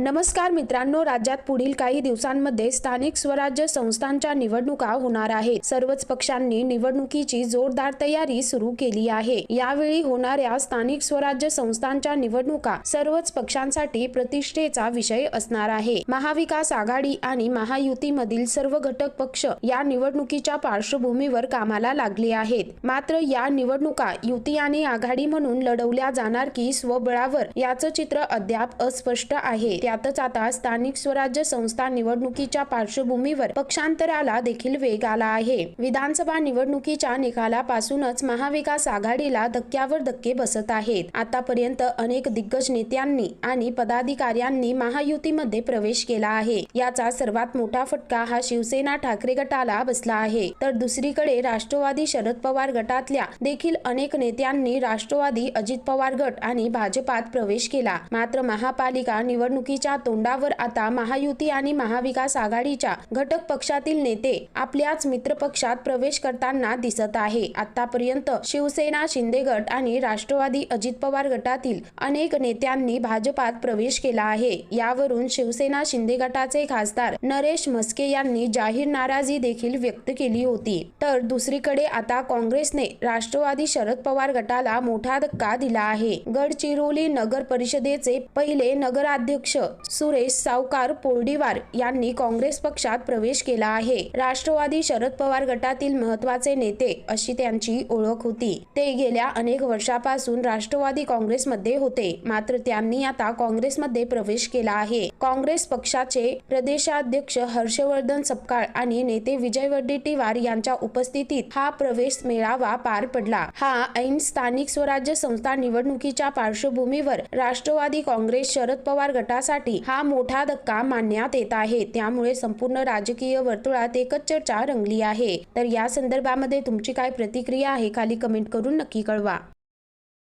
नमस्कार मित्रांनो राज्यात पुढील काही दिवसांमध्ये स्थानिक स्वराज्य संस्थांच्या निवडणुका होणार आहेत. सर्वच पक्षांनी निवडणुकीची जोरदार तयारी सुरू केली आहे. यावेळी होणाऱ्या स्थानिक स्वराज्य संस्थांच्या निवडणुका सर्वच पक्षांसाठी प्रतिष्ठेचा विषय असणार आहे. महाविकास आघाडी आणि महायुतीमधील सर्व घटक पक्ष या निवडणुकीच्या पार्श्वभूमीवर कामाला लागले आहेत. मात्र या निवडणुका युती आणि आघाडी म्हणून लढवल्या जाणार की स्वबळावर याचं चित्र अद्याप अस्पष्ट आहे. यातच आता स्थानिक स्वराज्य संस्था निवडणुकीच्या पार्श्वभूमीवर पक्षांतराला देखील वेग आला आहे. विधानसभा निवडणुकीच्या निकालापासूनच महाविकास आघाडीला धक्क्यावर धक्के बसत आहेत. आतापर्यंत अनेक दिग्गज नेत्यांनी आणि पदाधिकाऱ्यांनी महायुतीमध्ये प्रवेश केला आहे. याचा सर्वात मोठा फटका हा शिवसेना ठाकरे गटाला बसला आहे. तर दुसरीकडे राष्ट्रवादी शरद पवार गटातल्या देखील अनेक नेत्यांनी राष्ट्रवादी अजित पवार गट आणि भाजपात प्रवेश केला. मात्र महापालिका निवडणुकी निवडणुकीच्या तोंडावर आता महायुती आणि महाविकास आघाडीच्या घटक पक्षातील नेते आपल्याच मित्रपक्षात प्रवेश करताना दिसत आहे. आतापर्यंत शिवसेना शिंदे गट आणि राष्ट्रवादी अजित पवार गटातील अनेक नेत्यांनी भाजपात प्रवेश केला आहे. यावरून शिवसेना शिंदे गटाचे खासदार नरेश म्हस्के यांनी जाहीर नाराजी देखील व्यक्त केली होती. तर दुसरीकडे आता काँग्रेसने राष्ट्रवादी शरद पवार गटाला मोठा धक्का दिला आहे. गडचिरोली नगर परिषदेचे पहिले नगराध्यक्ष सुरेश सावकार पोर्डीवार यांनी काँग्रेस पक्षात प्रवेश केला आहे. राष्ट्रवादी शरद पवार गटातील महत्त्वाचे नेते अशी त्यांची ओळख होती. ते गेल्या अनेक वर्षापासून राष्ट्रवादी काँग्रेसमध्ये होते. मात्र त्यांनी आता काँग्रेसमध्ये प्रवेश केला आहे. काँग्रेस पक्षाचे प्रदेशाध्यक्ष हर्षवर्धन सपकाळ आणि नेते विजय वडेट्टीवार यांच्या उपस्थितीत हा प्रवेश मेळावा पार पडला. हा ऐन स्थानिक स्वराज्य संस्था निवडणुकीच्या पार्श्वभूमीवर राष्ट्रवादी काँग्रेस शरद पवार गटासाठी हा मोठा धक्का मानण्यात येत आहे. त्यामुळे संपूर्ण राजकीय वर्तुळात एकच चर्चा रंगली आहे. तर या संदर्भामध्ये तुमची काय प्रतिक्रिया आहे खाली कमेंट करून नक्की कळवा.